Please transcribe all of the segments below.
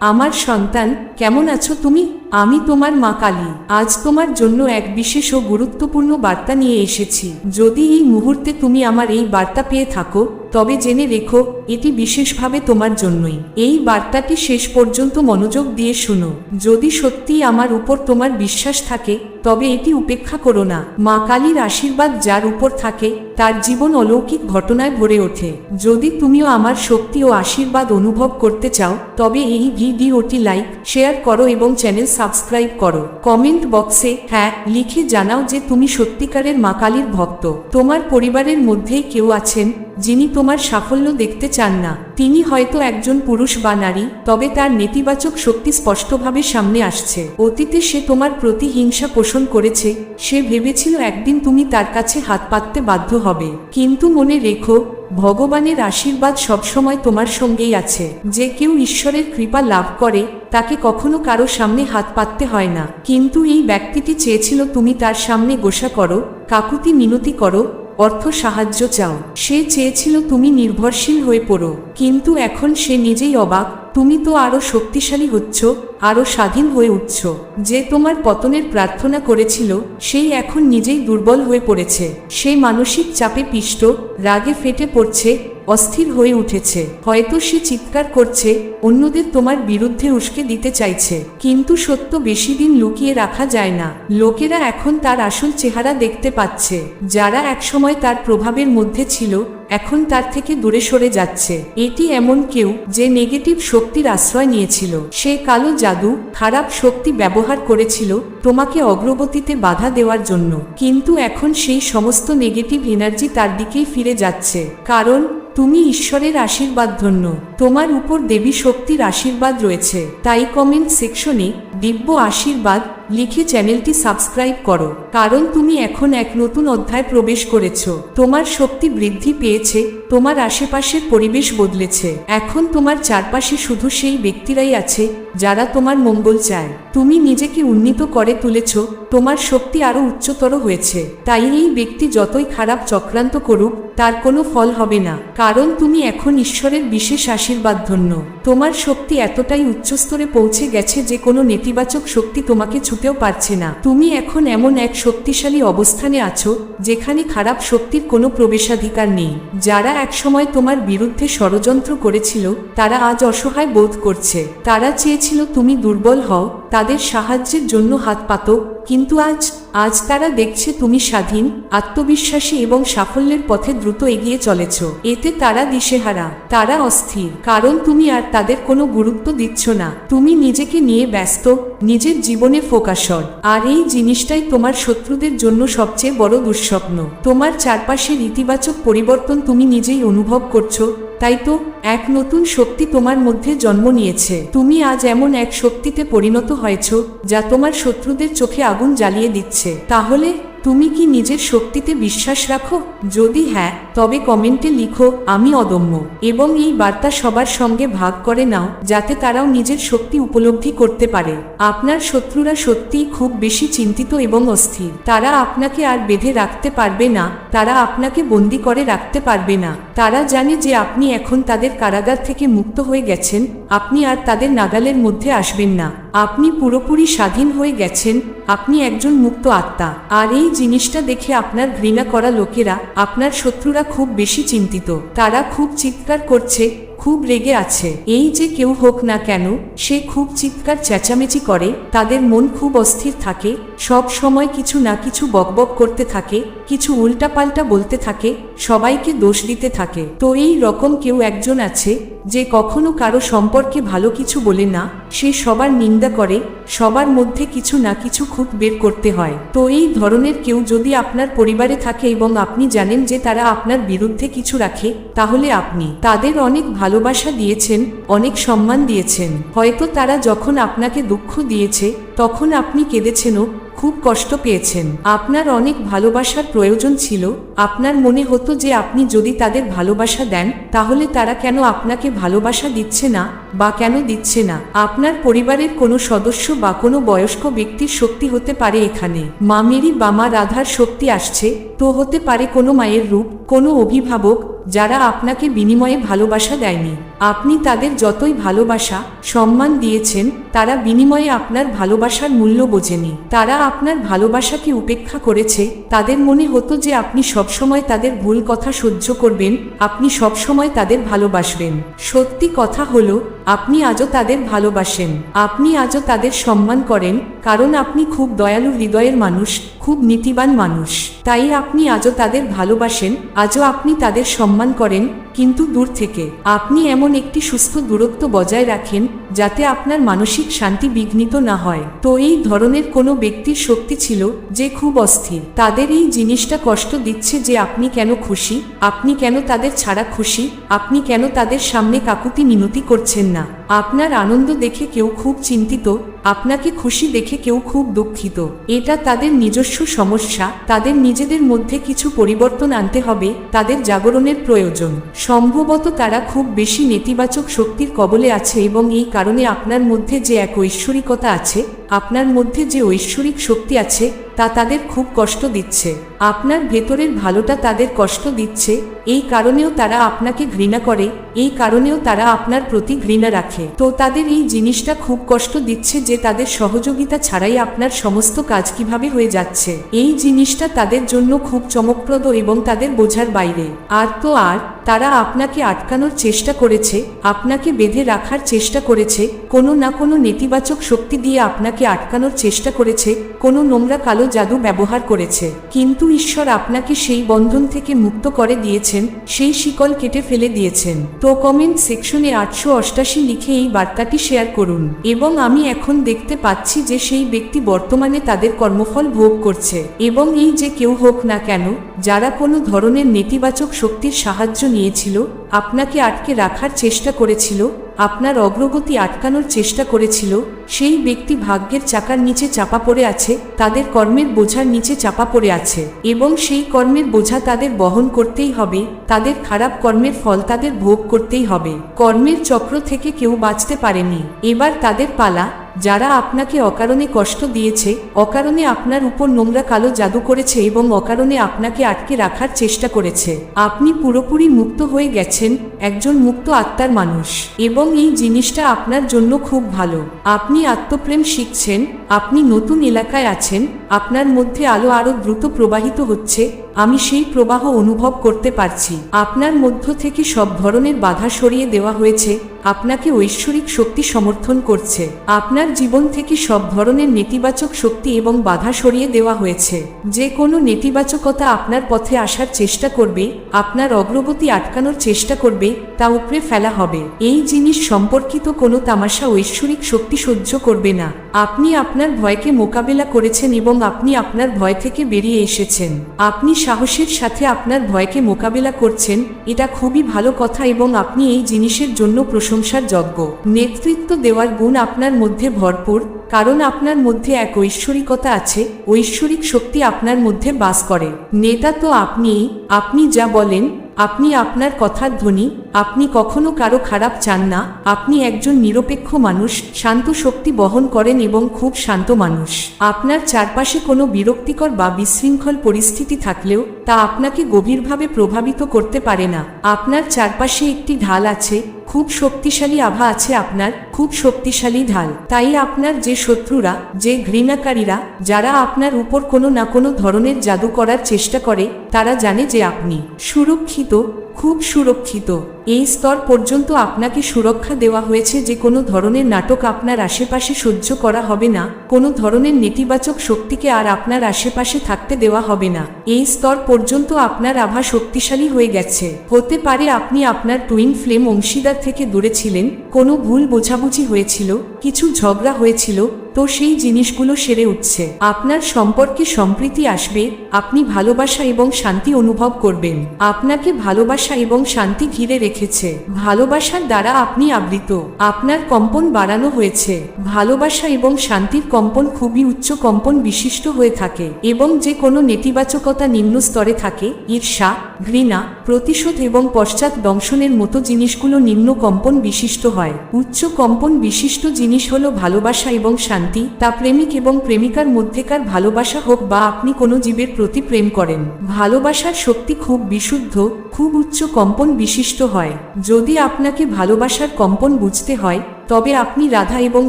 আমার সন্তান, কেমন আছো তুমি? আমি তোমার মা কালী। আজ তোমার জন্য এক বিশেষ ও গুরুত্বপূর্ণ বার্তা নিয়ে এসেছি। যদি এই মুহূর্তে তুমি আমার এই বার্তা পেয়ে থাকো তবে জেনে রেখো, এটি বিশেষভাবে তোমার জন্যই। এই বার্তাটি শেষ পর্যন্ত মনোযোগ দিয়ে শুনো। যদি সত্যিই আমার উপর তোমার বিশ্বাস থাকে, তবে এটি উপেক্ষা করো না। মা কালীর আশীর্বাদ যার উপর থাকে, তার জীবন অলৌকিক ঘটনায় ভরে ওঠে। যদি তুমিও আমার শক্তি ও আশীর্বাদ অনুভব করতে চাও, তবে এই ভিডিওটি লাইক, শেয়ার করো এবং চ্যানেল সাবস্ক্রাইব করো। কমেন্ট বক্সে হ্যাঁ লিখে জানাও যে তুমি সত্যিকারের মা কালীর ভক্ত। তোমার পরিবারের মধ্যেই কেউ আছেন যিনি তোমার সাফল্য দেখতে চান না, তিনি হয়তো একজন পুরুষ বা নারী, তবে তার নেতিবাচক শক্তি স্পষ্টভাবে সামনে আসছে। অতীতে সে তোমার প্রতি হিংসা পোষণ করেছে, সে ভেবেছিল একদিন তুমি তার কাছে হাত পাততে বাধ্য হবে। কিন্তু মনে রেখো, ভগবানের আশীর্বাদ সবসময় তোমার সঙ্গেই আছে। যে কেউ ঈশ্বরের কৃপা লাভ করে, তাকে কখনো কারও সামনে হাত পাততে হয় না। কিন্তু এই ব্যক্তিটি চেয়েছিল তুমি তার সামনে গোসা করো, কাকুতি মিনতি করো অর্থ সাহায্য চাও। সে চেয়েছিল তুমি নির্ভরশীল হয়ে পড়ো কিন্তু এখন সে নিজেই অবাক। তুমি তো আরও শক্তিশালী হচ্ছ, আরও স্বাধীন হয়ে উঠছ। যে তোমার পতনের প্রার্থনা করেছিল, সেই এখন নিজেই দুর্বল হয়ে পড়েছে। সে মানসিক চাপে পিষ্ট, রাগে ফেটে পড়ছে, অস্থির হয়ে উঠেছে। হয়তো সে চিৎকার করছে, অন্যদের তোমার বিরুদ্ধে উস্কে দিতে চাইছে। কিন্তু সত্য বেশি দিন লুকিয়ে রাখা যায় না। লোকেরা এখন তার আসল চেহারা দেখতে পাচ্ছে। যারা একসময় তার প্রভাবের মধ্যে ছিল এখন তার থেকে দূরে সরে যাচ্ছে। এটি এমন কেউ যে নেগেটিভ শক্তির আশ্রয় নিয়েছিল। সে কালো জাদু, খারাপ শক্তি ব্যবহার করেছিল তোমাকে অগ্রগতিতে বাধা দেওয়ার জন্য। কিন্তু এখন সেই সমস্ত নেগেটিভ এনার্জি তার দিকেই ফিরে যাচ্ছে। কারণ, তুমি ঈশ্বরের আশীর্বাদ ধন্য। তোমার উপর দেবী শক্তির আশীর্বাদ রয়েছে। তাই কমেন্ট সেকশনে দিব্য আশীর্বাদ লিখে চ্যানেলটি সাবস্ক্রাইব করো, কারণ তুমি এখন এক নতুন অধ্যায় প্রবেশ করেছ। তোমার শক্তি বৃদ্ধি পেয়েছে, তোমার আশেপাশের পরিবেশ বদলেছে। এখন তোমার চারপাশে শুধু সেই ব্যক্তিরাই আছে, যারা তোমার মঙ্গল চায়। তুমি নিজেকে উন্নীত করে তুলেছ, তোমার শক্তি আরও উচ্চতর হয়েছে। তাই এই ব্যক্তি যতই খারাপ চক্রান্ত করুক, তার কোনো ফল হবে না। কারণ তুমি এখন ঈশ্বরের বিশেষ আশীর্বাদ ধন্য। তোমার শক্তি এতটাই উচ্চস্তরে পৌঁছে গেছে যে কোনো নেতিবাচক শক্তি তোমাকে ছুতেও পারছে না। তুমি এখন এমন এক শক্তিশালী অবস্থানে আছো, যেখানে খারাপ শক্তির কোনো প্রবেশাধিকার নেই। যারা একসময় তোমার বিরুদ্ধে ষড়যন্ত্র করেছিল, তারা আজ অসহায় বোধ করছে। তারা চেয়েছিল তুমি দুর্বল হও, তাদের সাহায্যের জন্য হাত পাতো কিন্তু আজ আজ তারা দেখছে তুমি স্বাধীন, আত্মবিশ্বাসী এবং সাফল্যের পথে দ্রুত এগিয়ে চলেছ। এতে তারা দিশেহারা, তারা অস্থির। কারণ তুমি আর তাদের কোনো গুরুত্ব দিচ্ছ না। তুমি নিজেকে নিয়ে ব্যস্ত, নিজের জীবনে ফোকাসর। আর এই জিনিসটাই তোমার শত্রুদের জন্য সবচেয়ে বড় দুঃস্বপ্ন। তোমার চারপাশের ইতিবাচক পরিবর্তন তুমি নিজেই অনুভব করছ তাই তো, এক নতুন শক্তি তোমার মধ্যে জন্ম নিয়েছে। তুমি আজ এমন এক শক্তিতে পরিণত হয়েছ, যা তোমার শত্রুদের চোখে আগুন জ্বালিয়ে দিচ্ছে। তাহলে তুমি কি নিজের শক্তিতে বিশ্বাস রাখো? যদি হ্যাঁ তবে কমেন্টে লিখো, আমি অদম্য। এবং এই বার্তা সবার সঙ্গে ভাগ করে নাও, যাতে তারাও নিজের শক্তি উপলব্ধি করতে পারে। আপনার শত্রুরা সত্যিই খুব বেশি চিন্তিত এবং অস্থির। তারা আপনাকে আর বেঁধে রাখতে পারবে না, তারা আপনাকে বন্দি করে রাখতে পারবে না। তারা জানে যে আপনি এখন তাদের কারাগার থেকে মুক্ত হয়ে গেছেন, আপনি আর তাদের নাগালের মধ্যে আসবেন না। আপনি পুরোপুরি স্বাধীন হয়ে গেছেন, আপনি একজন মুক্ত আত্মা। আর এই জিনিসটা দেখে আপনার ঘৃণা করা লোকেরা, আপনার শত্রুরা খুব বেশি চিন্তিত। তারা খুব চিৎকার করছে, খুব রেগে আছে। এই যে কেউ হোক না কেন, সে খুব চিৎকার চেঁচামেচি করে, তাদের মন খুব অস্থির থাকে, সব সময় কিছু না কিছু বকবক করতে থাকে, কিছু উল্টাপাল্টা বলতে থাকে সবাইকে দোষ দিতে থাকে। তো এই রকম কেউ একজন আছে, যে কখনো কারও সম্পর্কে ভালো কিছু বলে না, সে সবার নিন্দা করে, সবার মধ্যে কিছু না কিছু খুঁত বের করতে হয়। তো এই ধরনের কেউ যদি আপনার পরিবারে থাকে এবং আপনি জানেন যে তারা আপনার বিরুদ্ধে কিছু রাখে, তাহলে আপনি তাদের অনেক ভালোবাসা দিয়েছেন, অনেক সম্মান দিয়েছেন। হয়তো তারা যখন আপনাকে দুঃখ দিয়েছে, তখন আপনি কেঁদেছেনও খুব কষ্ট পেয়েছেন। আপনার অনেক ভালোবাসার প্রয়োজন ছিল। আপনার মনে হতো যে আপনি যদি তাদের ভালোবাসা দেন, তাহলে তারা কেন আপনাকে ভালোবাসা দিচ্ছে না বা কেন দিচ্ছে না? আপনার পরিবারের কোনো সদস্য বা কোনো বয়স্ক ব্যক্তির শক্তি হতে পারে এখানে। মা মেরি বা মা রাধার শক্তি আসছে। তো হতে পারে কোনো মায়ের রূপ, কোনো অভিভাবক যারা আপনাকে বিনিময়ে ভালোবাসা দেয়নি। আপনি তাদের যতই ভালোবাসা, সম্মান দিয়েছেন, তারা বিনিময়ে আপনার ভালোবাসার মূল্য বোঝেনি। তারা আপনার ভালোবাসাকে উপেক্ষা করেছে। তাদের মনে হতো যে আপনি সবসময় তাদের ভুল কথা সহ্য করবেন, আপনি সবসময় তাদের ভালোবাসবেন। সত্যি কথা হলো, আপনি আজও তাদের ভালোবাসেন। আপনি আজও তাদের সম্মান করেন, কারণ আপনি খুব দয়ালু হৃদয়ের মানুষ, খুব নীতিবান মানুষ। তাই আপনি আজও তাদের ভালোবাসেন, আজও আপনি তাদের সম্মান করেন, কিন্তু দূর থেকে। আপনি এমন একটি সুস্থ দূরত্ব বজায় রাখেন, যাতে আপনার মানসিক শান্তি বিঘ্নিত না হয়। তো এই ধরনের কোনো ব্যক্তির শক্তি ছিল যে খুব অস্থির। তাদের এই জিনিসটা কষ্ট দিচ্ছে যে আপনি কেন খুশি? আপনি কেন তাদের ছাড়া খুশি? আপনি কেন তাদের সামনে কাকুতি মিনতি করছেন না? আপনার আনন্দ দেখে কেউ খুব চিন্তিত আপনাকে খুশি দেখে কেউ খুব দুঃখিত। এটা তাদের নিজস্ব সমস্যা, তাদের নিজেদের মধ্যে কিছু পরিবর্তন আনতে হবে, তাদের জাগরণের প্রয়োজন। সম্ভবত তারা খুব বেশি নেতিবাচক শক্তির কবলে আছে এবং এই কারণে আপনার মধ্যে যে এক ঐশ্বরিকতা আছে আপনার মধ্যে যে ঐশ্বরিক শক্তি আছে, তা তাদের খুব কষ্ট দিচ্ছে। আপনার ভেতরের ভালোটা তাদের কষ্ট দিচ্ছে, এই কারণেও তারা আপনাকে ঘৃণা করে, এই কারণেও তারা আপনার প্রতি ঘৃণা রাখে। তো তাদের এই জিনিসটা খুব কষ্ট দিচ্ছে যে তাদের সহযোগিতা ছাড়াই আপনার সমস্ত কাজ কীভাবে হয়ে যাচ্ছে। এই জিনিসটা তাদের জন্য খুব চমকপ্রদ এবং তাদের বোঝার বাইরে। আর তো আর তারা আপনাকে আটকানোর চেষ্টা করেছে, আপনাকে বেঁধে রাখার চেষ্টা করেছে, কোনো না কোনো নেতিবাচক শক্তি দিয়ে আপনাকে আটকানোর চেষ্টা করেছে, কোনো নোংরা কালো জাদু ব্যবহার করেছে। কিন্তু ঈশ্বর আপনাকে সেই বন্ধন থেকে মুক্ত করে দিয়েছেন, সেই শিকল কেটে ফেলে দিয়েছেন। তো কমেন্ট সেকশনে আটশো অষ্টাশি লিখে এই বার্তাটি শেয়ার করুন। এবং আমি এখন দেখতে পাচ্ছি যে সেই ব্যক্তি বর্তমানে তাদের কর্মফল ভোগ করছে। এবং এই যে কেউ হোক না কেন, যারা কোনো ধরনের নেতিবাচক শক্তির সাহায্য নিয়েছিল আপনাকে আটকে রাখার চেষ্টা করেছিল? আপনার অগ্রগতি আটকানোর চেষ্টা করেছিল, সেই ব্যক্তি ভাগ্যের চাকার নিচে চাপা পড়ে আছে, তাদের কর্মের বোঝার নিচে চাপা পড়ে আছে, এবং সেই কর্মের বোঝা তাদের বহন করতেই হবে, তাদের খারাপ কর্মের ফল তাদের ভোগ করতেই হবে। কর্মের চক্র থেকে কেউ বাঁচতে পারেনি। এবার তাদের পালা, যারা আপনাকে অকারণে কষ্ট দিয়েছে, অকারণে আপনার উপর নোংরা কালো জাদু করেছে এবং অকারণে আপনাকে আটকে রাখার চেষ্টা করেছে। আপনি পুরোপুরি মুক্ত হয়ে গেছেন, একজন মুক্ত আত্মার মানুষ, এবং এই জিনিসটা আপনার জন্য খুব ভালো। আপনি আত্মপ্রেম শিখছেন, আপনি নতুন এলাকায় আছেন, আপনার মধ্যে আলো আরও দ্রুত প্রবাহিত হচ্ছে, আমি সেই প্রবাহ অনুভব করতে পারছি। আপনার মধ্য থেকে সব ধরনের বাধা সরিয়ে দেওয়া হয়েছে আপনাকে ঐশ্বরিক শক্তি সমর্থন করছে। আপনার জীবন থেকে সব ধরনের নেতিবাচক শক্তি এবং বাধা সরিয়ে দেওয়া হয়েছে। যে কোনো নেতিবাচকতা আপনার পথে আসার চেষ্টা করবে, আপনার অগ্রগতি আটকানোর চেষ্টা করবে, তা উপরে ফেলা হবে। এই জিনিস সম্পর্কিত কোনো তামাশা ঐশ্বরিক শক্তি সহ্য করবে না। আপনি আপনার ভয়কে মোকাবেলা করেছেন এবং আপনি আপনার ভয় থেকে বেরিয়ে এসেছেন। আপনি সাহসের সাথে আপনার ভয়কে মোকাবেলা করছেন, এটা খুবই ভালো কথা এবং আপনি এই জিনিসের জন্য প্রশংসার যোগ্য নেতৃত্ব দেওয়ার গুণ আপনার মধ্যে ভরপুর, কারণ আপনার মধ্যে এক ঐশ্বরিকতা আছে, ঐশ্বরিক শক্তি আপনার মধ্যে বাস করে। নেতা তো আপনিই আপনি যা বলেন, আপনি আপনার কথার ধ্বনি, আপনি কখনো কারও খারাপ চান না, আপনি একজন নিরপেক্ষ মানুষ, শান্ত শক্তি বহন করেন এবং খুব শান্ত মানুষ। আপনার চারপাশে কোনো বিরক্তিকর বা বিশৃঙ্খল পরিস্থিতি থাকলেও, তা আপনাকে গভীরভাবে প্রভাবিত করতে পারে না। আপনার চারপাশে একটি ঢাল আছে খুব শক্তিশালী আভা আছে আপনার, খুব শক্তিশালী ঢাল। তাই আপনার যে শত্রুরা, যে ঘৃণাকারীরা, যারা আপনার উপর কোনো না কোনো ধরনের জাদু করার চেষ্টা করে, তারা জানে যে আপনি সুরক্ষিত খুব সুরক্ষিত। এই স্তর পর্যন্ত আপনাকে সুরক্ষা দেওয়া হয়েছে যে কোনো ধরনের নাটক আপনার আশেপাশে সহ্য করা হবে না, কোনো ধরনের নেতিবাচক শক্তিকে আর আপনার আশেপাশে থাকতে দেওয়া হবে না। এই স্তর পর্যন্ত আপনার আভা শক্তিশালী হয়ে গেছে। হতে পারে আপনি আপনার টুইন ফ্লেম অংশীদার থেকে দূরে ছিলেন, কোনো ভুল বোঝাবুঝি হয়েছিল, কিছু ঝগড়া হয়েছিল তো সেই জিনিসগুলো সেরে উঠছে। আপনার সম্পর্কে সম্প্রীতি আসবে, আপনি ভালোবাসা এবং শান্তি অনুভব করবেন। আপনাকে ভালোবাসা এবং শান্তি ঘিরে রেখেছে। ভালোবাসার দ্বারা আপনি আবৃত। আপনার কম্পন বাড়ানো হয়েছে। ভালোবাসা এবং শান্তির কম্পন খুবই উচ্চ কম্পন বিশিষ্ট হয়ে থাকে এবং যে কোনো নেতিবাচকতা নিম্ন স্তরে থাকে। ঈর্ষা, ঘৃণা, প্রতিশোধ এবং পশ্চাৎ দংশনের মতো জিনিসগুলো নিম্ন কম্পন বিশিষ্ট হয়। উচ্চ কম্পন বিশিষ্ট জিনিস হলো ভালোবাসা এবং শান্তি। শান্তি, তা প্রেমিক এবং প্রেমিকার মধ্যেকার ভালোবাসা হোক বা আপনি কোনো জীবের প্রতি প্রেম করেন। ভালোবাসার শক্তি খুব বিশুদ্ধ, খুব উচ্চ কম্পন বিশিষ্ট হয়। যদি আপনাকে ভালোবাসার কম্পন বুঝতে হয়, তবে আপনি রাধা এবং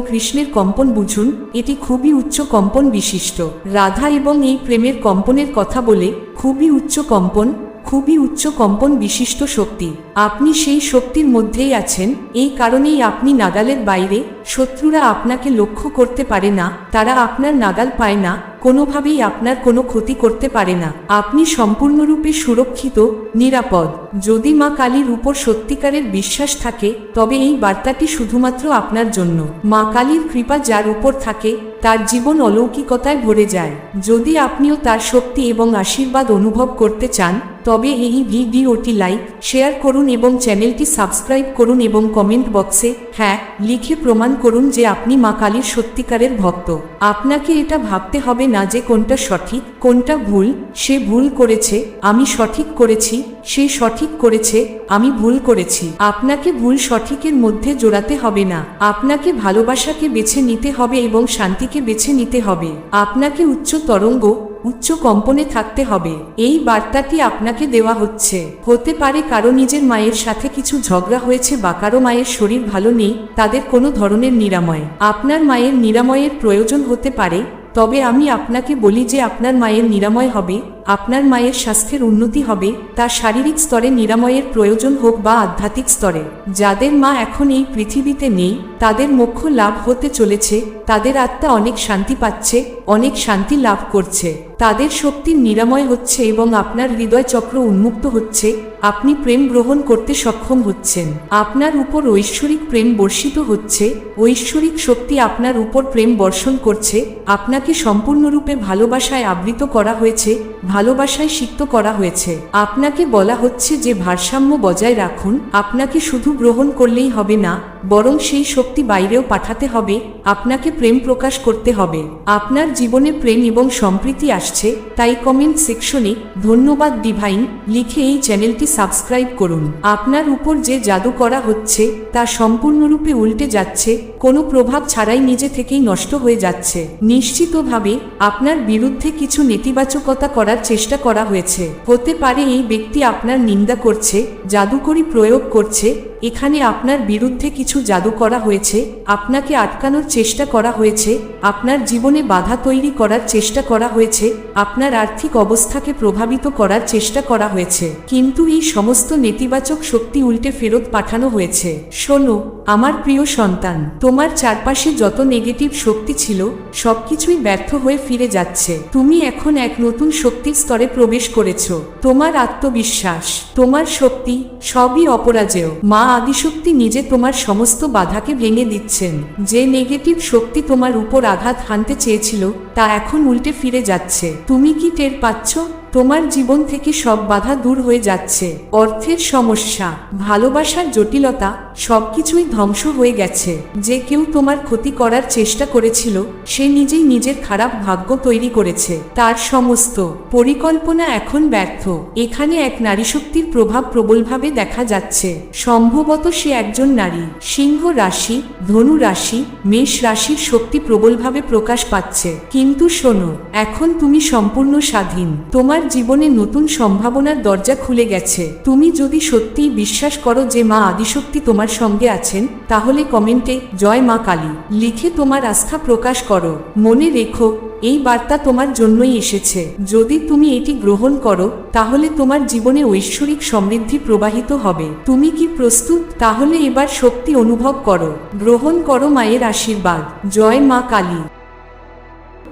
কৃষ্ণের কম্পন বুঝুন, এটি খুবই উচ্চ কম্পন বিশিষ্ট। রাধা এবং এই প্রেমের কম্পনের কথা বলে, খুবই উচ্চ কম্পন, খুবই উচ্চ কম্পন বিশিষ্ট শক্তি। আপনি সেই শক্তির মধ্যেই আছেন, এই কারণেই আপনি নাগালের বাইরে শত্রুরা আপনাকে লক্ষ্য করতে পারে না, তারা আপনার নাগাল পায় না, কোনোভাবেই আপনার কোনো ক্ষতি করতে পারে না। আপনি সম্পূর্ণরূপে সুরক্ষিত, নিরাপদ। যদি মা কালীর উপর সত্যিকারের বিশ্বাস থাকে, তবে এই বার্তাটি শুধুমাত্র আপনার জন্য। মা কালীর কৃপা যার উপর থাকে, তার জীবন অলৌকিকতায় ভরে যায়। যদি আপনিও তার শক্তি এবং আশীর্বাদ অনুভব করতে চান, তবে এই ভিডিওটি লাইক, শেয়ার করুন এবং চ্যানেলটি সাবস্ক্রাইব করুন এবং কমেন্ট বক্সে হ্যাঁ লিখে প্রমাণ করুন যে আপনি মা কালীর সত্যিকারের ভক্ত। আপনাকে এটা ভাবতে হবে না যে কোনটা সঠিক, কোনটা ভুল, সে ভুল করেছে, আমি সঠিক করেছি, সে সঠিক করেছে, আমি ভুল করেছি। আপনাকে ভুল সঠিকের মধ্যে জোড়াতে হবে না। আপনাকে ভালোবাসাকে বেছে নিতে হবে এবং শান্তিকে বেছে নিতে হবে। আপনাকে উচ্চ তরঙ্গ উচ্চ কম্পনে থাকতে হবে। এই বার্তাটি আপনাকে দেওয়া হচ্ছে। হতে পারে কারও নিজের মায়ের সাথে কিছু ঝগড়া হয়েছে বা কারও মায়ের শরীর ভালো নেই, তাদের কোনো ধরনের নিরাময়। আপনার মায়ের নিরাময়ের প্রয়োজন হতে পারে, তবে আমি আপনাকে বলি যে আপনার মায়ের নিরাময় হবে। আপনার মায়ের স্বাস্থ্যের উন্নতি হবে তা শারীরিক স্তরে নিরাময়ের প্রয়োজন হোক বা আধ্যাত্মিক স্তরে। যাদের মা এখন এই পৃথিবীতে নেই, তাদের মোক্ষ লাভ হতে চলেছে, তাদের আত্মা অনেক শান্তি পাচ্ছে, অনেক শান্তি লাভ করছে। তাদের শক্তির নিরাময় হচ্ছে এবং আপনার হৃদয় চক্র উন্মুক্ত হচ্ছে, আপনি প্রেম গ্রহণ করতে সক্ষম হচ্ছেন। আপনার উপর ঐশ্বরিক প্রেম বর্ষিত হচ্ছে, ঐশ্বরিক শক্তি আপনার উপর প্রেম বর্ষণ করছে, আপনাকে সম্পূর্ণরূপে ভালোবাসায় আবৃত করা হয়েছে ভালোবাসায় সিক্ত করা হয়েছে। আপনাকে বলা হচ্ছে যে ভারসাম্য বজায় রাখুন, আপনাকে শুধু গ্রহণ করলেই হবে না। বরং সেই শক্তি বাইরেও পাঠাতে হবে, আপনাকে প্রেম প্রকাশ করতে হবে। আপনার জীবনে প্রেম এবং সম্প্রীতি আসছে, তাই কমেন্ট সেকশনে ধন্যবাদ ডিভাইন লিখে এই চ্যানেলটি সাবস্ক্রাইব করুন। আপনার উপর যে জাদু করা হচ্ছে, তা সম্পূর্ণরূপে উল্টে যাচ্ছে, কোনো প্রভাব ছাড়াই নিজে থেকেই নষ্ট হয়ে যাচ্ছে। নিশ্চিতভাবে, আপনার বিরুদ্ধে কিছু নেতিবাচকতা করার চেষ্টা করা হয়েছে। হতে পারে এই ব্যক্তি আপনার নিন্দা করছে, জাদুকরি প্রয়োগ করছে এখানে আপনার বিরুদ্ধে কিছু জাদু করা হয়েছে, আপনাকে আটকানোর চেষ্টা করা হয়েছে, আপনার জীবনে বাধা তৈরি করার চেষ্টা করা হয়েছে, আপনার আর্থিক অবস্থাকে প্রভাবিত করার চেষ্টা করা হয়েছে। কিন্তু এই সমস্ত নেতিবাচক শক্তি উল্টে ফেরত পাঠানো হয়েছে। শোনো আমার প্রিয় সন্তান, তোমার চারপাশে যত নেগেটিভ শক্তি ছিল, সবকিছুই ব্যর্থ হয়ে ফিরে যাচ্ছে। তুমি এখন এক নতুন শক্তির স্তরে প্রবেশ করেছ। তোমার আত্মবিশ্বাস, তোমার শক্তি, সবই অপরাজেয়। মা আদিশক্তি নিজে তোমার সমস্ত বাধাকে ভেঙে দিচ্ছেন। যে নেগেটিভ শক্তি তোমার উপর আঘাত হানতে চেয়েছিল, তা এখন উল্টে ফিরে যাচ্ছে। তুমি কি টের পাচ্ছ? তোমার জীবন থেকে সব বাধা দূর হয়ে যাচ্ছে। অর্থের সমস্যা ভালোবাসার জটিলতা, সবকিছুই ধ্বংস হয়ে গেছে। যে কেউ তোমার ক্ষতি করার চেষ্টা করেছিল, সে নিজেই নিজের খারাপ ভাগ্য তৈরি করেছে। তার সমস্ত পরিকল্পনা এখন ব্যর্থ। এখানে এক নারী শক্তির প্রভাব প্রবলভাবে দেখা যাচ্ছে। সম্ভবত সে একজন নারী। সিংহ রাশি, ধনু রাশি, মেষ রাশির শক্তি প্রবলভাবে প্রকাশ পাচ্ছে। কিন্তু শোনো, এখন তুমি সম্পূর্ণ স্বাধীন। তোমার জীবনে নতুন সম্ভাবনার দরজা খুলে গেছে। তুমি যদি সত্যিই বিশ্বাস করো যে মা আদিশক্তি তোমার সঙ্গে আছেন, তাহলে কমেন্টে, জয় মা কালী লিখে তোমার আস্থা প্রকাশ করো। মনে রেখো, এই বার্তা তোমার জন্যই এসেছে। যদি তুমি এটি গ্রহণ করো, তাহলে তোমার জীবনে ঐশ্বরিক সমৃদ্ধি প্রবাহিত হবে। তুমি কি প্রস্তুত? তাহলে এবার শক্তি অনুভব করো। গ্রহণ করো মায়ের আশীর্বাদ। জয় মা কালী।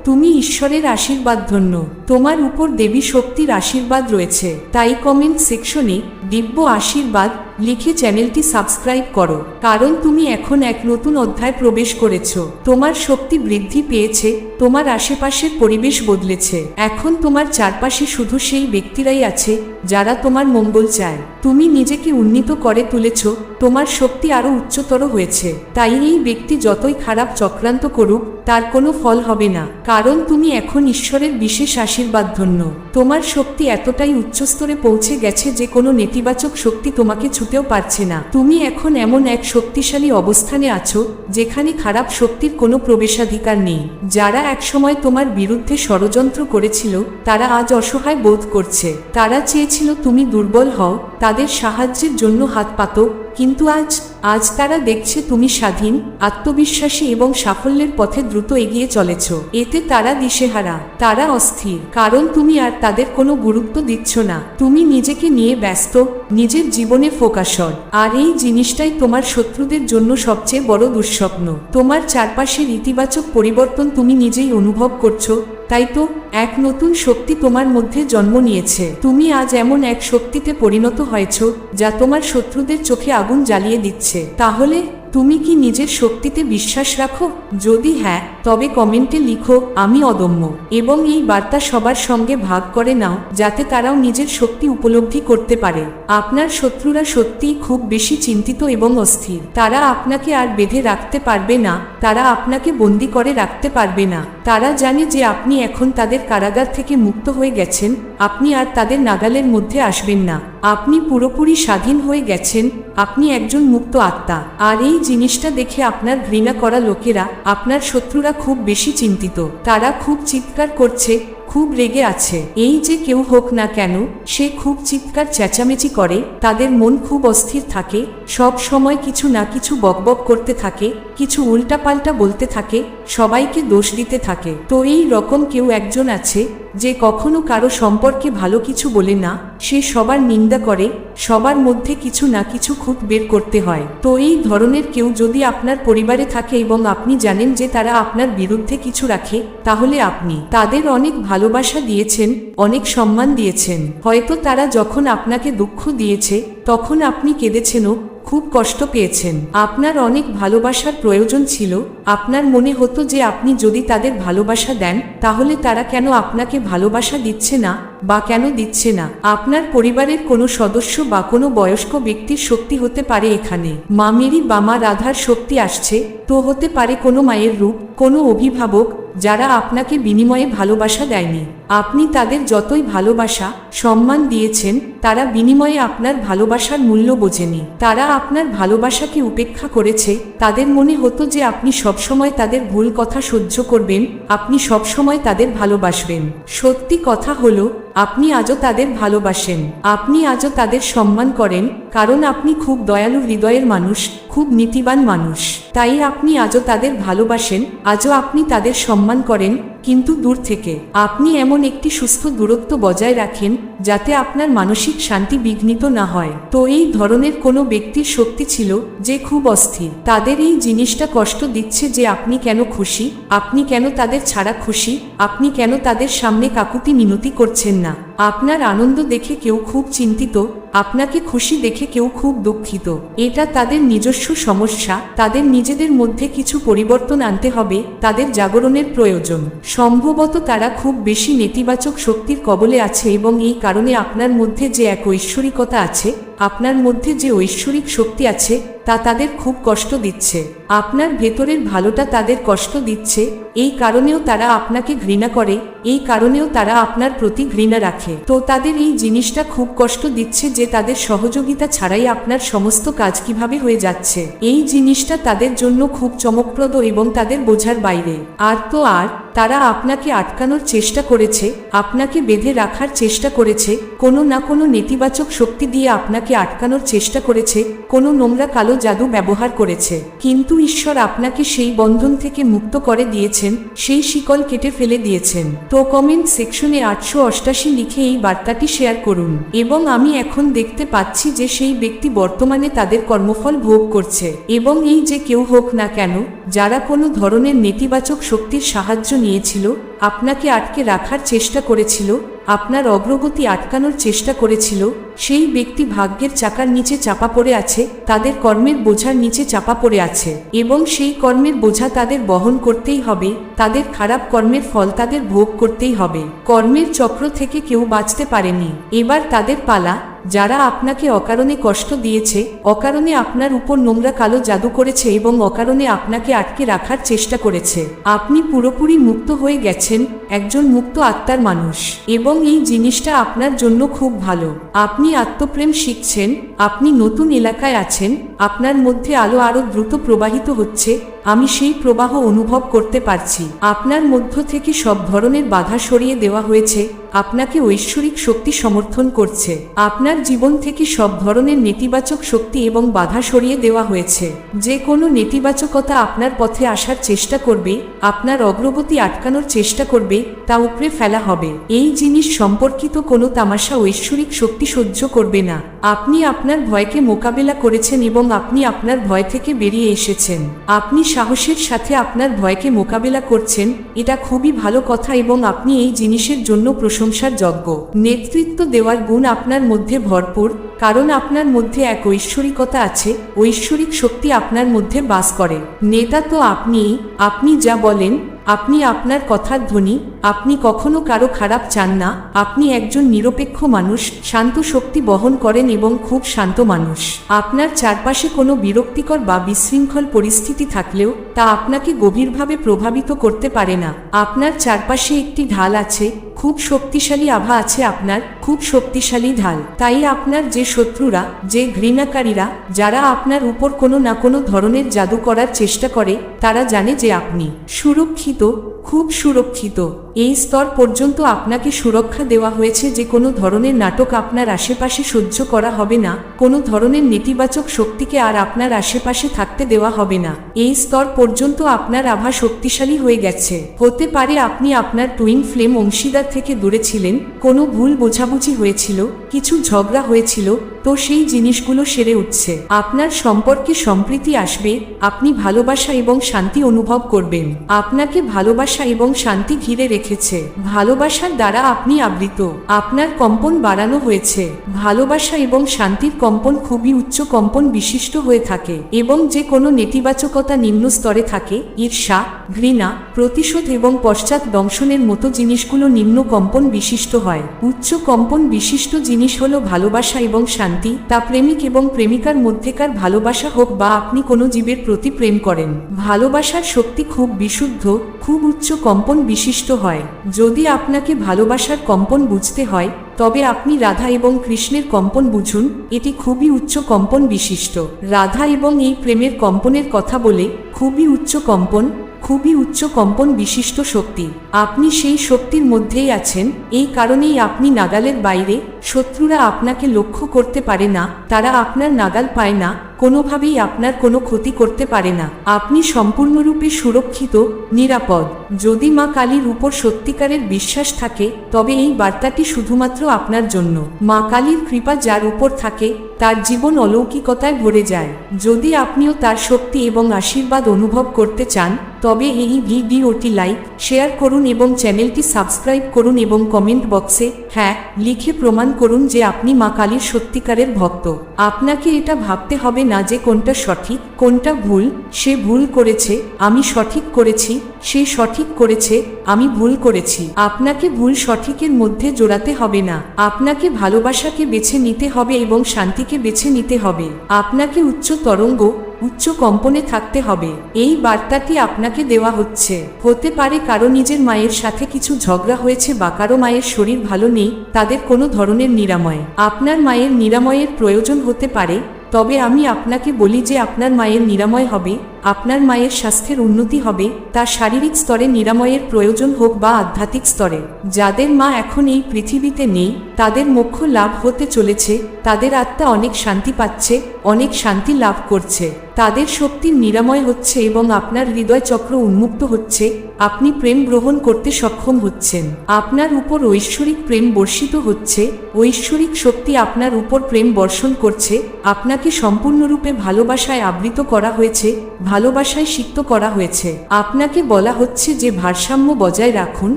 তুমি ঈশ্বরের আশীর্বাদ ধন্য। তোমার উপর দেবী শক্তির আশীর্বাদ রয়েছে। তাই কমেন্ট সেকশনে দিব্য আশীর্বাদ লিখে চ্যানেলটি সাবস্ক্রাইব করো। কারণ তুমি এখন এক নতুন অধ্যায় প্রবেশ করেছ। তোমার শক্তি বৃদ্ধি পেয়েছে তোমার আশেপাশের পরিবেশ বদলেছে। এখন তোমার চারপাশে শুধু সেই ব্যক্তিরাই আছে, যারা তোমার মঙ্গল চায়। তুমি নিজেকে উন্নীত করে তুলেছ, তোমার শক্তি আরও উচ্চতর হয়েছে। তাই এই ব্যক্তি যতই খারাপ চক্রান্ত করুক, তার কোনো ফল হবে না। কারণ তুমি এখন ঈশ্বরের বিশেষ আশীর্বাদ ধন্য তোমার শক্তি এতটাই উচ্চস্তরে পৌঁছে গেছে যে কোনো নেতিবাচক শক্তি তোমাকে ছুটেও পারছে না। তুমি এখন এমন এক শক্তিশালী অবস্থানে আছো, যেখানে খারাপ শক্তির কোনো প্রবেশাধিকার নেই। যারা একসময় তোমার বিরুদ্ধে ষড়যন্ত্র করেছিল, তারা আজ অসহায় বোধ করছে। তারা চেয়েছিল তুমি দুর্বল হও, তাদের সাহায্যের জন্য হাত পাতো। কিন্তু আজ আজ তারা দেখছে তুমি স্বাধীন, আত্মবিশ্বাসী এবং সাফল্যের পথে দ্রুত এগিয়ে চলেছ। এতে তারা দিশেহারা, তারা অস্থির। কারণ তুমি আর তাদের কোনো গুরুত্ব দিচ্ছ না। তুমি নিজেকে নিয়ে ব্যস্ত, নিজের জীবনে ফোকাসর। আর এই জিনিসটাই তোমার শত্রুদের জন্য সবচেয়ে বড় দুঃস্বপ্ন। তোমার চারপাশের ইতিবাচক পরিবর্তন তুমি নিজেই অনুভব করছ, তাই তো, এক নতুন শক্তি তোমার মধ্যে জন্ম নিয়েছে। তুমি আজ এমন এক শক্তিতে পরিণত হয়েছ, যা তোমার শত্রুদের চোখে আগুন জ্বালিয়ে দিচ্ছে। তাহলে তুমি কি নিজের শক্তিতে বিশ্বাস রাখো? যদি হ্যাঁ তবে কমেন্টে লিখো, আমি অদম্য। এবং এই বার্তা সবার সঙ্গে ভাগ করে নাও, যাতে তারাও নিজের শক্তি উপলব্ধি করতে পারে। আপনার শত্রুরা সত্যিই খুব বেশি চিন্তিত এবং অস্থির। তারা আপনাকে আর বেঁধে রাখতে পারবে না, তারা আপনাকে বন্দি করে রাখতে পারবে না। তারা জানে যে আপনি এখন তাদের কারাগার থেকে মুক্ত হয়ে গেছেন, আপনি আর তাদের নাগালের মধ্যে আসবেন না। আপনি পুরোপুরি স্বাধীন হয়ে গেছেন, আপনি একজন মুক্ত আত্মা। আর এই জিনিসটা দেখে আপনার ঘৃণা করা লোকেরা, আপনার শত্রুরা খুব বেশি চিন্তিত। তারা খুব চিৎকার করছে খুব রেগে আছে। এই যে কেউ হোক না কেন, সে খুব চিৎকার চেঁচামেচি করে, তাদের মন খুব অস্থির থাকে, সব সময় কিছু না কিছু বকবক করতে থাকে, কিছু উল্টাপাল্টা বলতে থাকে, সবাইকে দোষ দিতে থাকে। তো এই রকম কেউ একজন আছে যে কখনো কারও সম্পর্কে ভালো কিছু বলে না, সে সবার নিন্দা করে, সবার মধ্যে কিছু না কিছু খুঁত বের করতে হয়। তো এই ধরনের কেউ যদি আপনার পরিবারে থাকে এবং আপনি জানেন যে তারা আপনার বিরুদ্ধে কিছু রাখে, তাহলে আপনি তাদের অনেক ভালোবাসা দিয়েছেন, অনেক সম্মান দিয়েছেন। হয়তো তারা যখন আপনাকে দুঃখ দিয়েছে, তখন আপনি কেঁদেছেনও খুব কষ্ট পেয়েছেন। আপনার অনেক ভালোবাসার প্রয়োজন ছিল। আপনার মনে হতো যে আপনি যদি তাদের ভালোবাসা দেন, তাহলে তারা কেন আপনাকে ভালোবাসা দিচ্ছে না? বা কেন দিচ্ছে না? আপনার পরিবারের কোনো সদস্য বা কোনো বয়স্ক ব্যক্তির শক্তি হতে পারে এখানে। মা মেরি বা মা রাধার শক্তি আসছে, তো হতে পারে কোনো মায়ের রূপ, কোনো অভিভাবক, যারা আপনাকে বিনিময়ে ভালোবাসা দেয়নি। আপনি তাদের যতই ভালোবাসা, সম্মান দিয়েছেন, তারা বিনিময়ে আপনার ভালোবাসার মূল্য বোঝেনি। তারা আপনার ভালোবাসাকে উপেক্ষা করেছে, তাদের মনে হতো যে আপনি সবসময় তাদের ভুল কথা সহ্য করবেন, আপনি সবসময় তাদের ভালোবাসবেন। সত্যি কথা হলো আপনি আজও তাদের ভালোবাসেন। আপনি আজও তাদের সম্মান করেন কারণ আপনি খুব দয়ালু হৃদয়ের মানুষ, খুব নীতিবান মানুষ। তাই আপনি আজও তাদের ভালোবাসেন, আজও আপনি তাদের সম্মান করেন, কিন্তু দূর থেকে। আপনি এমন একটি সুস্থ দূরত্ব বজায় রাখেন, যাতে আপনার মানসিক শান্তি বিঘ্নিত না হয়। তো এই ধরনের কোনো ব্যক্তির শক্তি ছিল যে খুব অস্থির। তাদের এই জিনিসটা কষ্ট দিচ্ছে যে আপনি কেন খুশি, আপনি কেন তাদের ছাড়া খুশি, আপনি কেন তাদের সামনে কাকুতি মিনতি করছেন না। আপনার আনন্দ দেখে কেউ খুব চিন্তিত, আপনাকে খুশি দেখে কেউ খুব দুঃখিত। এটা তাদের নিজস্ব সমস্যা, তাদের নিজেদের মধ্যে কিছু পরিবর্তন আনতে হবে, তাদের জাগরণের প্রয়োজন। সম্ভবত তারা খুব বেশি নেতিবাচক শক্তির কবলে আছে এবং এই কারণে আপনার মধ্যে যে এক ঐশ্বরিকতা আছে, আপনার মধ্যে যে ঐশ্বরিক শক্তি আছে তা তাদের খুব কষ্ট দিচ্ছে। আপনার ভেতরের ভালোটা তাদের কষ্ট দিচ্ছে, এই কারণেও তারা আপনাকে ঘৃণা করে, এই কারণেও তারা আপনার প্রতি ঘৃণা রাখে। তো তাদের এই জিনিসটা খুব কষ্ট দিচ্ছে যে তাদের সহযোগিতা ছাড়াই আপনার সমস্ত কাজ কীভাবে হয়ে যাচ্ছে। এই জিনিসটা তাদের জন্য খুব চমকপ্রদ এবং তাদের বোঝার বাইরে। আর তো আর তারা আপনাকে আটকানোর চেষ্টা করেছে, আপনাকে বেঁধে রাখার চেষ্টা করেছে, কোনো না কোনো নেতিবাচক শক্তি দিয়ে আপনাকে আটকানোর চেষ্টা করেছে, কোনো নোংরা কালো জাদু ব্যবহার করেছে। কিন্তু ঈশ্বর আপনাকে সেই বন্ধন থেকে মুক্ত করে দিয়েছেন, সেই শিকল কেটে ফেলে দিয়েছেন। তো কমেন্ট সেকশনে আটশো অষ্টাশি লিখে এই বার্তাটি শেয়ার করুন। এবং আমি এখন দেখতে পাচ্ছি যে সেই ব্যক্তি বর্তমানে তাদের কর্মফল ভোগ করছে। এবং এই যে কেউ হোক না কেন, যারা কোনো ধরনের নেতিবাচক শক্তির সাহায্য নিয়েছিল, আপনাকে আটকে রাখার চেষ্টা করেছিল, আপনার অগ্রগতি আটকানোর চেষ্টা করেছিল, সেই ব্যক্তি ভাগ্যের চাকার নিচে চাপা পড়ে আছে, তাদের কর্মের বোঝার নিচে চাপা পড়ে আছে, এবং সেই কর্মের বোঝা তাদের বহন করতেই হবে, তাদের খারাপ কর্মের ফল তাদের ভোগ করতেই হবে, কর্মের চক্র থেকে কেউ বাঁচতে পারেনি, এবার তাদের পালা যারা আপনাকে অকারণে কষ্ট দিয়েছে, অকারণে আপনার উপর নোংরা কালো জাদু করেছে এবং অকারণে আপনাকে আটকে রাখার চেষ্টা করেছে। আপনি পুরোপুরি মুক্ত হয়ে গেছেন, একজন মুক্ত আত্মার মানুষ। এবং এই জিনিসটা আপনার জন্য খুব ভালো। আপনি আত্মপ্রেম শিখছেন, আপনি নতুন এলাকায় আছেন, আপনার মধ্যে আলো আরও দ্রুত প্রবাহিত হচ্ছে, আমি সেই প্রবাহ অনুভব করতে পারছি। আপনার মধ্য থেকে সব ধরনের বাধা সরিয়ে দেওয়া হয়েছে, আপনাকে ঐশ্বরিক শক্তি সমর্থন করছে। আপনার জীবন থেকে সব ধরনের নেতিবাচক শক্তি এবং বাধা সরিয়ে দেওয়া হয়েছে। যে কোনো নেতিবাচকতা আপনার পথে আসার চেষ্টা করবে, আপনার অগ্রগতি আটকানোর চেষ্টা করবে, তা উপরে ফেলা হবে। এই জিনিস সম্পর্কিত কোনো তামাশা ঐশ্বরিক শক্তি সহ্য করবে না। আপনি আপনার ভয়কে মোকাবেলা করেছেন এবং আপনি আপনার ভয় থেকে বেরিয়ে এসেছেন। আপনি সাহসের সাথে আপনার ভয়কে মোকাবেলা করছেন, এটা খুবই ভালো কথা এবং আপনি এই জিনিসের জন্য প্রশংসার যোগ্য। নেতৃত্ব দেওয়ার গুণ আপনার মধ্যে ভরপুর, কারণ আপনার মধ্যে এক ঐশ্বরিকতা আছে, ঐশ্বরিক শক্তি আপনার মধ্যে বাস করে। নেতা তো আপনি আপনি যা বলেন, আপনি আপনার কথার ধ্বনি, আপনি কখনো কারও খারাপ চান না, আপনি একজন নিরপেক্ষ মানুষ, শান্ত শক্তি বহন করেন এবং খুব শান্ত মানুষ। আপনার চারপাশে কোনো বিরক্তিকর বা বিশৃঙ্খল পরিস্থিতি থাকলেও, তা আপনাকে গভীরভাবে প্রভাবিত করতে পারে না। আপনার চারপাশে একটি ঢাল আছে খুব শক্তিশালী আভা আছে আপনার, খুব শক্তিশালী ঢাল। তাই আপনার যে শত্রুরা, যে ঘৃণাকারীরা, যারা আপনার উপর কোনো না কোনো ধরনের জাদু করার চেষ্টা করে, তারা জানে যে আপনি সুরক্ষিত, খুব সুরক্ষিত। এই স্তর পর্যন্ত আপনাকে সুরক্ষা দেওয়া হয়েছে যে কোনো ধরনের নাটক আপনার আশেপাশে সহ্য করা হবে না, কোনো ধরনের নেতিবাচক শক্তিকে আর আপনার আশেপাশে থাকতে দেওয়া হবে না। এই স্তর পর্যন্ত আপনার আভা শক্তিশালী হয়ে গেছে। হতে পারে আপনি আপনার টুইন ফ্লেম অংশীদার থেকে দূরে ছিলেন, কোনো ভুল বোঝাবুঝি হয়েছিল, কিছু ঝগড়া হয়েছিল, তো সেই জিনিসগুলো সেরে উঠছে। আপনার সম্পর্কে সম্প্রীতি আসবে, আপনি ভালোবাসা এবং শান্তি অনুভব করবেন। আপনাকে ভালোবাসা এবং শান্তি ঘিরে রেখেছে। ভালোবাসার দ্বারা আপনি আবৃত। আপনার কম্পন বাড়ানো হয়েছে। ভালোবাসা এবং শান্তির কম্পন খুবই উচ্চ কম্পন বিশিষ্ট হয়ে থাকে এবং যে কোনো নেতিবাচকতা নিম্ন স্তরে থাকে। ঈর্ষা, ঘৃণা, প্রতিশোধ এবং পশ্চাৎ দংশনের মতো জিনিসগুলো নিম্ন কম্পন বিশিষ্ট হয়। উচ্চ কম্পন বিশিষ্ট জিনিস হলো ভালোবাসা এবং শান্তি, তা প্রেমিক এবং প্রেমিকার মধ্যেকার ভালোবাসা হোক বা আপনি কোনো জীবের প্রতি প্রেম করেন। ভালোবাসার শক্তি খুব বিশুদ্ধ, খুব উচ্চ কম্পন বিশিষ্ট হয়। যদি আপনাকে ভালোবাসার কম্পন বুঝতে হয় তবে আপনি রাধা এবং কৃষ্ণের কম্পন বুঝুন, এটি খুবই উচ্চ কম্পন বিশিষ্ট। রাধা এবং এই প্রেমের কম্পনের কথা বলে, খুবই উচ্চ কম্পন, খুবই উচ্চ কম্পন বিশিষ্ট শক্তি। আপনি সেই শক্তির মধ্যেই আছেন, এই কারণেই আপনি নাগালের বাইরে, শত্রুরা আপনাকে লক্ষ্য করতে পারে না, তারা আপনার নাগাল পায় না কোনোভাবেই আপনার কোনো ক্ষতি করতে পারে না। আপনি সম্পূর্ণরূপে সুরক্ষিত, নিরাপদ। যদি মা কালীর উপর সত্যিকারের বিশ্বাস থাকে, তবে এই বার্তাটি শুধুমাত্র আপনার জন্য। মা কালীর কৃপা যার উপর থাকে তার জীবন অলৌকিকতায় ভরে যায়। যদি আপনিও তার শক্তি এবং আশীর্বাদ অনুভব করতে চান, তবে এই ভিডিওটি লাইক, শেয়ার করুন এবং চ্যানেলটি সাবস্ক্রাইব করুন এবং কমেন্ট বক্সে হ্যাঁ লিখে প্রমাণ করুন যে আপনি মা কালীর সত্যিকারের ভক্ত। আপনাকে এটা ভাবতে হবে না যে কোনটা সঠিক, কোনটা ভুল, সে ভুল করেছে, আমি সঠিক করেছি, সে সঠিক করেছে, আমি ভুল করেছি। আপনাকে ভুল সঠিকের মধ্যে জোড়াতে হবে না। আপনাকে ভালোবাসাকে বেছে নিতে হবে এবং শান্তিকে বেছে নিতে হবে। আপনাকে উচ্চ তরঙ্গ, উচ্চ কম্পনে থাকতে হবে। এই বার্তাটি আপনাকে দেওয়া হচ্ছে। হতে পারে কারও নিজের মায়ের সাথে কিছু ঝগড়া হয়েছে বা কারও মায়ের শরীর ভালো নেই, তাদের কোনো ধরনের নিরাময়। আপনার মায়ের নিরাময়ের প্রয়োজন হতে পারে, তবে আমি আপনাকে বলি যে আপনার মায়ের নিরাময় হবে। আপনার মায়ের স্বাস্থ্যের উন্নতি হবে তা শারীরিক স্তরে নিরাময়ের প্রয়োজন হোক বা আধ্যাত্মিক স্তরে। যাদের মা এখন এই পৃথিবীতে নেই, তাদের মোক্ষ লাভ হতে চলেছে, তাদের আত্মা অনেক শান্তি পাচ্ছে, অনেক শান্তি লাভ করছে। তাদের শক্তির নিরাময় হচ্ছে এবং আপনার হৃদয় চক্র উন্মুক্ত হচ্ছে, আপনি প্রেম গ্রহণ করতে সক্ষম হচ্ছেন। আপনার উপর ঐশ্বরিক প্রেম বর্ষিত হচ্ছে, ঐশ্বরিক শক্তি আপনার উপর প্রেম বর্ষণ করছে, আপনাকে সম্পূর্ণরূপে ভালোবাসায় আবৃত করা হয়েছে ভালোবাসায় সিক্ত করা হয়েছে। আপনাকে বলা হচ্ছে যে ভারসাম্য বজায় রাখুন,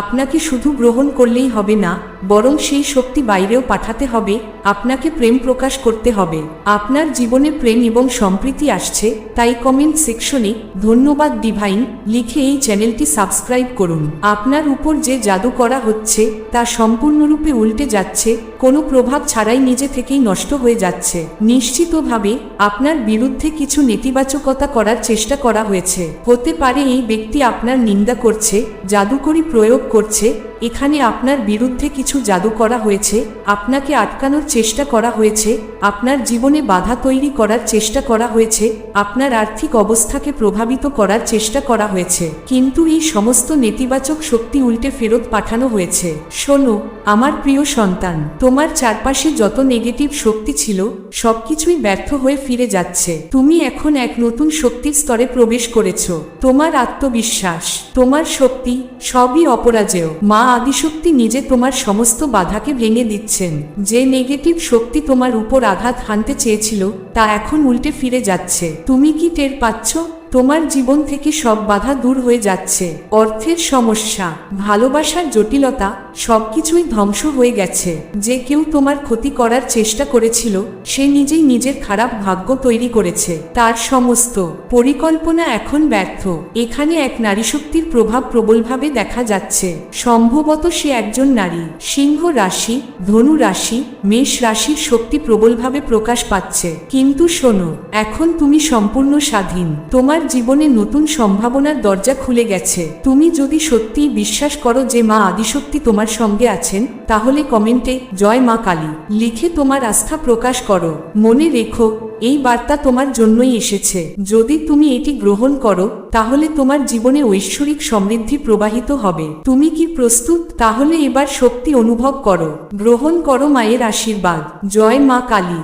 আপনাকে শুধু গ্রহণ করলেই হবে না, বরং সেই শক্তি বাইরেও পাঠাতে হবে, আপনাকে প্রেম প্রকাশ করতে হবে। আপনার জীবনে প্রেম এবং সম্প্রীতি আসছে, তাই কমেন্ট সেকশনে ধন্যবাদ ডিভাইন লিখে এই চ্যানেলটি সাবস্ক্রাইব করুন। আপনার উপর যে জাদু করা হচ্ছে, তা সম্পূর্ণরূপে উল্টে যাচ্ছে, কোনো প্রভাব ছাড়াই নিজে থেকেই নষ্ট হয়ে যাচ্ছে। নিশ্চিতভাবে, আপনার বিরুদ্ধে কিছু নেতিবাচকতা করার চেষ্টা করা হয়েছে। হতে পারে এই ব্যক্তি আপনার নিন্দা করছে জাদুকরি প্রয়োগ করছে এখানে আপনার বিরুদ্ধে কিছু জাদু করা হয়েছে, আপনাকে আটকানোর চেষ্টা করা হয়েছে, আপনার জীবনে বাধা তৈরি করার চেষ্টা করা হয়েছে, আপনার আর্থিক অবস্থাকে প্রভাবিত করার চেষ্টা করা হয়েছে। কিন্তু এই সমস্ত নেতিবাচক শক্তি উল্টে ফেরত পাঠানো হয়েছে। শোনো, আমার প্রিয় সন্তান, তোমার চারপাশে যত নেগেটিভ শক্তি ছিল, সবকিছুই ব্যর্থ হয়ে ফিরে যাচ্ছে। তুমি এখন এক নতুন শক্তির স্তরে প্রবেশ করেছ। তোমার আত্মবিশ্বাস, তোমার শক্তি, সবই অপরাজেয়। মা আদিশক্তি নিজে তোমার সমস্ত বাধাকে ভেঙে দিচ্ছেন। যে নেগেটিভ শক্তি তোমার উপর আঘাত হানতে চেয়েছিল, তা এখন উল্টে ফিরে যাচ্ছে। তুমি কি টের পাচ্ছ? তোমার জীবন থেকে সব বাধা দূর হয়ে যাচ্ছে। অর্থের সমস্যা ভালোবাসার জটিলতা, সবকিছুই ধ্বংস হয়ে গেছে। যে কেউ তোমার ক্ষতি করার চেষ্টা করেছিল, সে নিজেই নিজের খারাপ ভাগ্য তৈরি করেছে। তার সমস্ত পরিকল্পনা এখন ব্যর্থ। এখানে এক নারী শক্তির প্রভাব প্রবলভাবে দেখা যাচ্ছে। সম্ভবত সে একজন নারী। সিংহ রাশি, ধনু রাশি, মেষ রাশির শক্তি প্রবলভাবে প্রকাশ পাচ্ছে। কিন্তু শোনো, এখন তুমি সম্পূর্ণ স্বাধীন। তোমার জীবনে নতুন সম্ভাবনার দরজা খুলে গেছে। তুমি যদি সত্যিই বিশ্বাস করো যে মা আদিশক্তি তোমার সঙ্গে আছেন, তাহলে কমেন্টে, জয় মা কালী লিখে তোমার আস্থা প্রকাশ করো। মনে রেখো, এই বার্তা তোমার জন্যই এসেছে। যদি তুমি এটি গ্রহণ করো, তাহলে তোমার জীবনে ঐশ্বরিক সমৃদ্ধি প্রবাহিত হবে। তুমি কি প্রস্তুত? তাহলে এবার শক্তি অনুভব করো। গ্রহণ করো মায়ের আশীর্বাদ। জয় মা কালী।